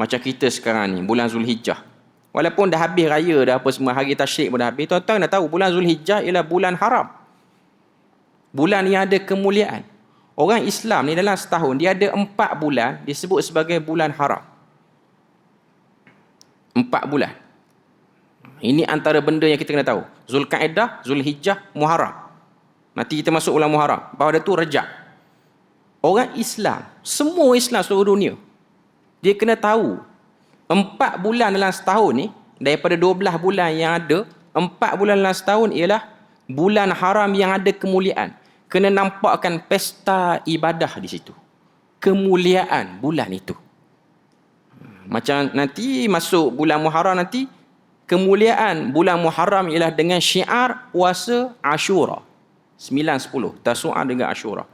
Macam kita sekarang ni, bulan Zulhijjah. Walaupun dah habis raya dah apa semua, hari tasyrik pun dah habis. Tuan-tuan dah tahu, bulan Zulhijjah ialah bulan haram. Bulan yang ada kemuliaan. Orang Islam ni dalam setahun, dia ada empat bulan disebut sebagai bulan haram. Empat bulan. Ini antara benda yang kita kena tahu. Zulkaidah, Zulhijjah, Muharram. Nanti kita masuk bulan Muharram. Pada tu Rejab. Orang Islam, semua Islam seluruh dunia, dia kena tahu empat bulan dalam setahun ni daripada dua belah bulan yang ada empat bulan dalam setahun ialah bulan haram yang ada kemuliaan. Kena nampakkan pesta ibadah di situ. Kemuliaan bulan itu. Macam nanti masuk bulan Muharram nanti kemuliaan bulan Muharram ialah dengan syiar puasa Ashura. 9 10 Tasu'a dengan Ashura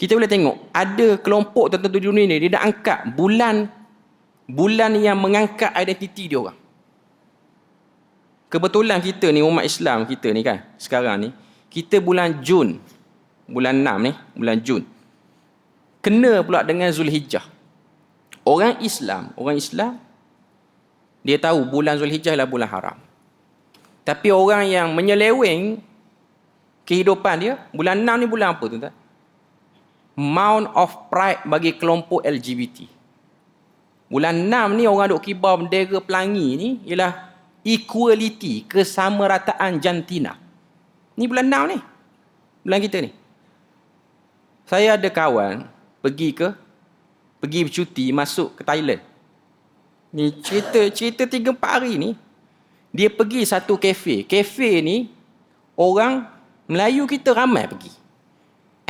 kita boleh tengok ada kelompok tertentu di dunia ni dia dah angkat bulan bulan yang mengangkat identiti dia orang. Kebetulan kita ni umat Islam kita ni kan sekarang ni kita bulan Jun bulan 6 ni bulan Jun kena pula dengan Zulhijjah. Orang Islam, orang Islam dia tahu bulan Zulhijjah adalah bulan haram. Tapi orang yang menyeleweng kehidupan dia, bulan 6 ni bulan apa tuan-tuan? Mount of Pride bagi kelompok LGBT. Bulan 6 ni orang duk kibar bendera pelangi ni ialah equality, kesamarataan jantina. Ni bulan 6 ni. Bulan kita ni. Saya ada kawan pergi ke pergi bercuti masuk ke Thailand. Ni cerita cerita 3 4 hari ni dia pergi satu kafe. Kafe ni orang Melayu kita ramai pergi.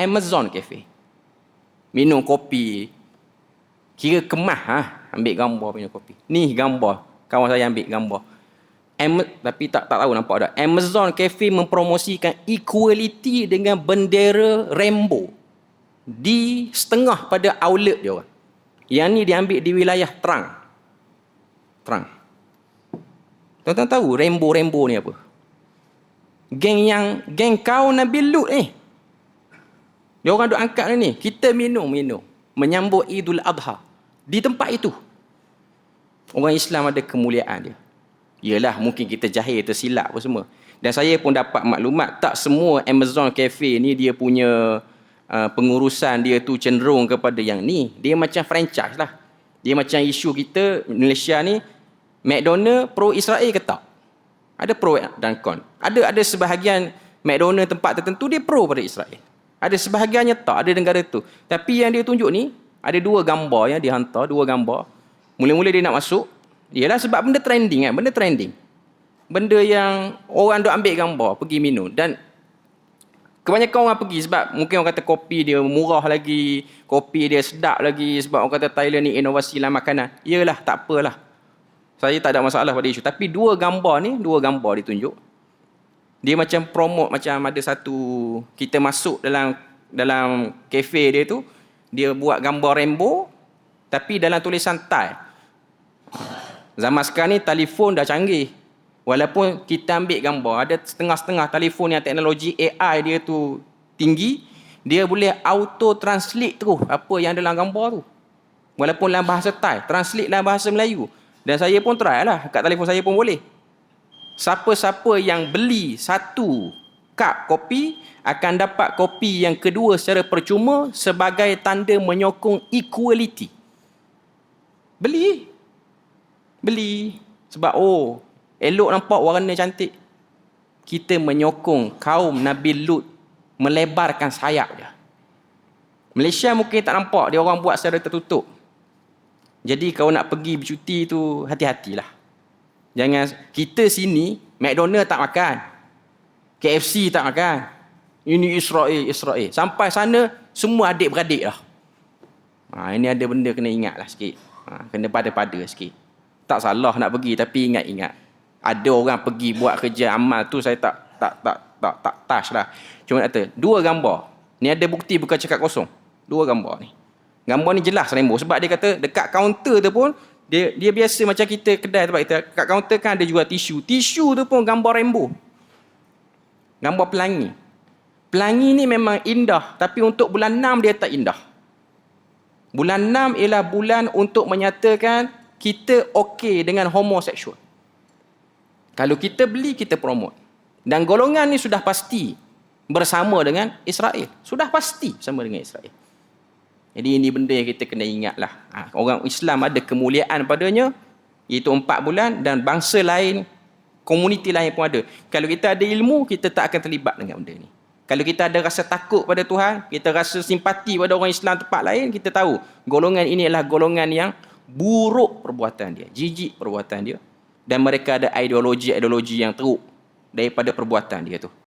Amazon Cafe minum kopi. Kira kemah ha? Ambil gambar minum kopi. Ni gambar. Kawan saya ambil gambar. Am tapi tak tak tahu nampak tak? Amazon Cafe mempromosikan equality dengan bendera rainbow di setengah pada outlet dia orang. Yang ni diambil di wilayah terang. Terang. Tuan-tuan tahu rainbow-rainbow ni apa? Geng yang geng kau Nabi Lut ni. eh. Dia orang duk angkat ni. Kita minum, minum. Menyambut Idul Adha. Di tempat itu. Orang Islam ada kemuliaan dia. Yalah, mungkin kita jahil, tersilap apa semua. Dan saya pun dapat maklumat, tak semua Amazon Cafe ni dia punya uh, pengurusan dia tu cenderung kepada yang ni. Dia macam franchise lah. Dia macam isu kita, Malaysia ni, McDonald pro-Israel ke tak? Ada pro dan con. Ada ada sebahagian McDonald tempat tertentu dia pro pada Israel. Ada sebahagiannya tak, ada negara tu. Tapi yang dia tunjuk ni, ada dua gambar yang dia hantar, dua gambar. Mula-mula dia nak masuk, ialah sebab benda trending kan, benda trending. Benda yang orang duk ambil gambar, pergi minum. Dan kebanyakan orang pergi sebab mungkin orang kata kopi dia murah lagi, kopi dia sedap lagi sebab orang kata Thailand ni inovasi dalam makanan. Iyalah, tak apalah. Saya tak ada masalah pada isu. Tapi dua gambar ni, dua gambar ditunjuk dia macam promote macam ada satu kita masuk dalam dalam kafe dia tu dia buat gambar rainbow tapi dalam tulisan Thai. Zaman sekarang ni telefon dah canggih. Walaupun kita ambil gambar ada setengah-setengah telefon yang teknologi AI dia tu tinggi dia boleh auto translate tu apa yang dalam gambar tu. Walaupun dalam bahasa Thai translate dalam bahasa Melayu. Dan saya pun try lah. Kat telefon saya pun boleh siapa-siapa yang beli satu kap kopi akan dapat kopi yang kedua secara percuma sebagai tanda menyokong equality. Beli. Beli. Sebab oh, elok nampak warna cantik. Kita menyokong kaum Nabi Lut melebarkan sayap dia. Malaysia mungkin tak nampak dia orang buat secara tertutup. Jadi kalau nak pergi bercuti tu hati-hatilah. Jangan kita sini McDonald tak makan. KFC tak makan. Ini Israel, Israel. Sampai sana semua adik-beradik lah. Ha, ini ada benda kena ingat lah sikit. Ha, kena pada-pada sikit. Tak salah nak pergi tapi ingat-ingat. Ada orang pergi buat kerja amal tu saya tak tak tak tak tak touch lah. Cuma kata, dua gambar. Ni ada bukti bukan cakap kosong. Dua gambar ni. Gambar ni jelas rainbow. Sebab dia kata dekat kaunter tu pun dia dia biasa macam kita kedai tempat kita kat kaunter kan ada jual tisu tisu tu pun gambar rainbow gambar pelangi pelangi ni memang indah tapi untuk bulan 6 dia tak indah Bulan 6 ialah bulan untuk menyatakan kita okey dengan homoseksual. Kalau kita beli, kita promote. Dan golongan ni sudah pasti bersama dengan Israel. Sudah pasti sama dengan Israel. Jadi ini benda yang kita kena ingatlah. Ha, orang Islam ada kemuliaan padanya, iaitu empat bulan dan bangsa lain, komuniti lain pun ada. Kalau kita ada ilmu, kita tak akan terlibat dengan benda ni. Kalau kita ada rasa takut pada Tuhan, kita rasa simpati pada orang Islam tempat lain, kita tahu golongan ini adalah golongan yang buruk perbuatan dia, jijik perbuatan dia dan mereka ada ideologi-ideologi yang teruk daripada perbuatan dia tu.